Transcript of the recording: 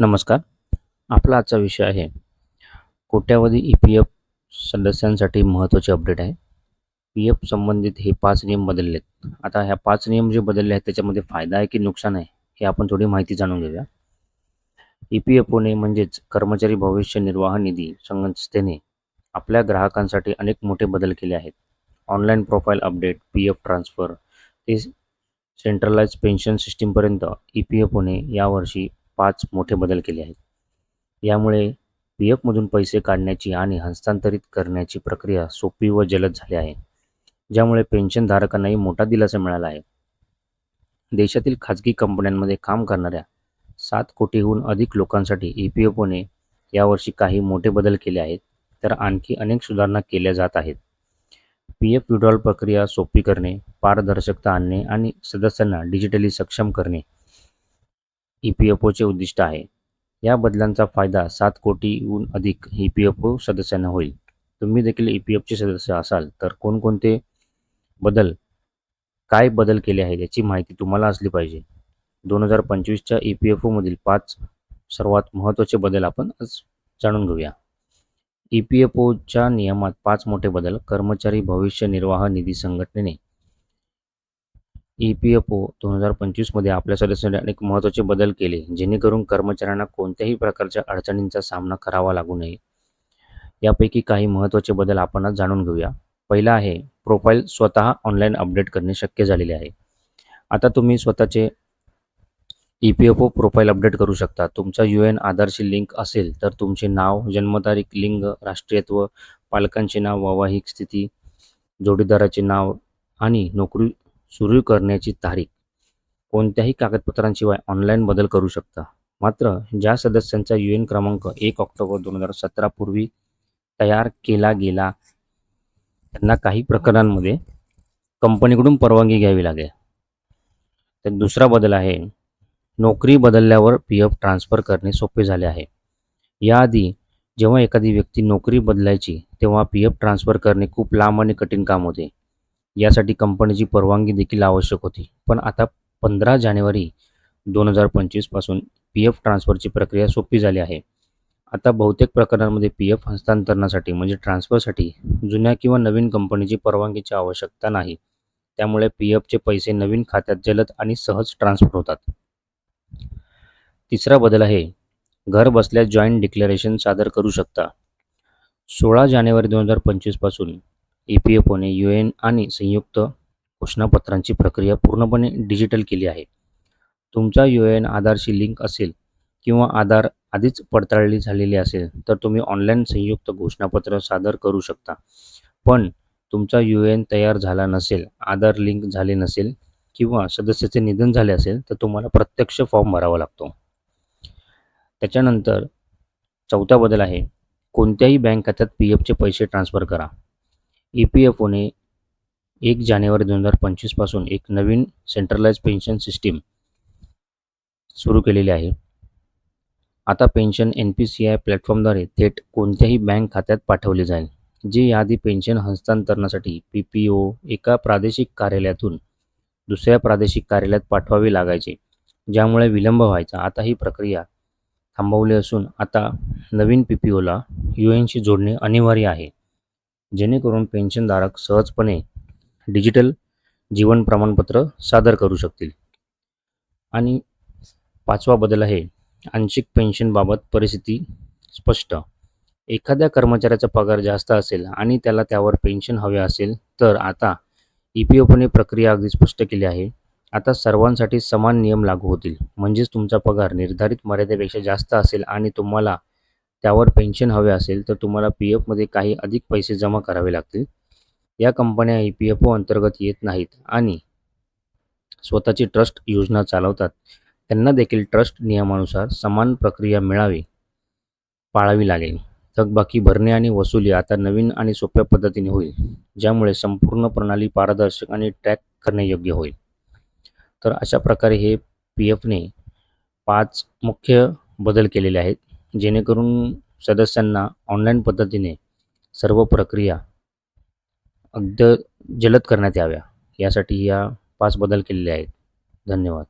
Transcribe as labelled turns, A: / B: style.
A: नमस्कार. आपला आजचा विषय आहे कोट्यावधी ई पी एफ सदस्यांसाठी महत्त्वाचे अपडेट आहे. पी एफ संबंधित हे पाच नियम बदलले आहेत आता ह्या पाच नियम जे बदलले आहेत त्याच्यामध्ये फायदा आहे की नुकसान आहे हे आपण थोडी माहिती जाणून घेऊया. ई पी एफ ओने म्हणजेच कर्मचारी भविष्य निर्वाह निधी संस्थेने आपल्या ग्राहकांसाठी अनेक मोठे बदल केले आहेत. Online profile update P F transfer ते सेंट्रलाइज पेन्शन सिस्टीमपर्यंत ई पी एफ ओने यावर्षी पाच मोठे बदल केले आहेत. यामुळे पी एफमधून पैसे काढण्याची आणि हस्तांतरित करण्याची प्रक्रिया सोपी व जलद झाली आहे ज्यामुळे पेन्शनधारकांनाही मोठा दिलासा मिळाला आहे. देशातील खाजगी कंपन्यांमध्ये काम करणाऱ्या सात कोटीहून अधिक लोकांसाठी ई पी एफ ओने यावर्षी काही मोठे बदल केले आहेत तर आणखी अनेक सुधारणा केल्या जात आहेत. पी एफ विड्रॉल प्रक्रिया सोपी करणे पारदर्शकता आणणे आणि सदस्यांना डिजिटली सक्षम करणे ई पी एफ ओचे उद्दिष्ट आहे. या बदलांचा फायदा सात कोटीहून अधिक ई पी एफ ओ सदस्यांना होईल. तुम्ही देखील ई पी एफचे सदस्य असाल तर कोणकोणते बदल काय बदल केले आहेत याची माहिती तुम्हाला असली पाहिजे. दोन हजार पंचवीसच्या ई पी एफ ओमधील पाच सर्वात महत्त्वाचे बदल आपण आज जाणून घेऊया. ई पी एफ ओच्या नियमात पाच मोठे बदल कर्मचारी भविष्य निर्वाह निधी संघटनेने ई पी एफ ओ दोन हजार पंचवीसमध्ये आपल्या सदस्यांनी अनेक महत्त्वाचे बदल केले जेणेकरून कर्मचाऱ्यांना कोणत्याही प्रकारच्या अडचणींचा सामना करावा लागू नये. यापैकी काही महत्त्वाचे बदल आपण जाणून घेऊया. पहिला आहे प्रोफाईल स्वतः ऑनलाईन अपडेट करणे शक्य झालेले आहे. आता तुम्ही स्वतःचे E P F O profile update करू शकता. तुमचा यू एन आधारशी लिंक असेल तर तुमचे नाव जन्मतारीख लिंग राष्ट्रीयत्व पालकांचे नाव वैवाहिक स्थिती जोडीदाराचे नाव आणि नोकरी सुरू करण्याची तारीख. कोणत्याही कागदपत्रांशिवाय ऑनलाईन बदल करू शकता. मात्र ज्या सदस्यांचा यू एन क्रमांक एक ऑक्टोबर दोन हजार सतरापूर्वी तयार केला गेला त्यांना काही प्रकरणांमध्ये कंपनीकडून परवानगी घ्यावी लागेल. तर दुसरा बदल आहे नोकरी बदलल्यावर पी एफ ट्रान्सफर करणे सोपे झाले आहे. याआधी जेव्हा एखादी व्यक्ती नोकरी बदलायची तेव्हा पी एफ ट्रान्सफर करणे खूप लांब आणि कठीण काम होते. यासाठी कंपनीची परवानगी देखील आवश्यक होती. पण आता पंधरा जानेवारी दोन हजार पंचवीसपासून पी एफ ट्रान्सफरची प्रक्रिया सोपी झाली आहे. आता बहुतेक प्रकरणांमध्ये पी एफ हस्तांतरणासाठी म्हणजे ट्रान्सफरसाठी जुन्या किंवा नवीन कंपनीची परवानगीची आवश्यकता नाही. त्यामुळे पी एफचे पैसे नवीन खात्यात जलद आणि सहज ट्रान्सफर होतात. तिसरा बदल आहे. घर बसल्या जॉईंट डिक्लेरेशन सादर करू शकता. सोळा जानेवारी दोन हजार पंचवीसपासून ई पी एफ ओने यू एन आणि संयुक्त घोषणापत्रांची प्रक्रिया पूर्णपणे डिजिटल केली आहे. तुमचा यू एन आधारशी लिंक असेल किंवा आधार आधीच पडताळली झालेली असेल तर तुम्ही ऑनलाईन संयुक्त घोषणापत्र सादर करू शकता. पण तुमचा यू एन तयार झाला नसेल आधार लिंक झाले नसेल किंवा सदस्याचे निधन झाले असेल तर तुम्हाला प्रत्यक्ष फॉर्म भरावा लागतो. त्याच्यानंतर चौथा बदल आहे कोणत्याही बँक खात्यात पी एफचे पैसे ट्रान्सफर करा. ई पी एफ ओने एक जानेवारी दोन हजार पंचवीसपासून एक नवीन सेंट्रलाइज पेन्शन सिस्टीम सुरू केलेली आहे. आता pension N P C I प्लॅटफॉर्मद्वारे थेट कोणत्याही बँक खात्यात पाठवली जाईल जी यादी पेन्शन हस्तांतरणासाठी पी पी ओ एका प्रादेशिक कार्यालयातून दुसऱ्या प्रादेशिक कार्यालयात पाठवावे लागायचे ज्यामुळे विलंब व्हायचा. आता ही प्रक्रिया थांबवली असून आता नवीन पी पी ओला यू एनशी जोडणे अनिवार्य आहे. जेणेकरून पेन्शनधारक सहजपणे डिजिटल जीवन प्रमाणपत्र सादर करू शकतील. आणि पाचवा बदल आहे आंशिक पेन्शनबाबत परिस्थिती स्पष्ट. एखाद्या कर्मचाऱ्याचा पगार जास्त असेल आणि त्याला त्यावर पेन्शन हवे असेल तर आता ई पी एफने प्रक्रिया अगदी स्पष्ट केली आहे. आता सर्वांसाठी समान नियम लागू होतील. म्हणजेच तुमचा पगार निर्धारित मर्यादेपेक्षा जास्त असेल आणि तुम्हाला त्यावर पेन्शन हवे असेल तर तुम्हाला पी एफमध्ये काही अधिक पैसे जमा करावे लागतील. या कंपन्या ई पी एफ ओ अंतर्गत येत नाहीत आणि स्वतःची ट्रस्ट योजना चालवतात. त्यांना देखील ट्रस्ट नियमानुसार समान प्रक्रिया मिळावी पाळावी लागेल. थकबाकी भरणे आणि वसुली आता नवीन आणि सोप्या पद्धतीने होईल ज्यामुळे संपूर्ण प्रणाली पारदर्शक आणि ट्रॅक करणे योग्य होईल. तर अशा प्रकारे हे पी एफने पाच मुख्य बदल केलेले आहेत. जेणेकरून सदस्यांना ऑनलाईन पद्धतीने सर्व प्रक्रिया अगदी जलद करण्यात याव्या. यासाठी या पाच बदल केलेले आहेत. धन्यवाद.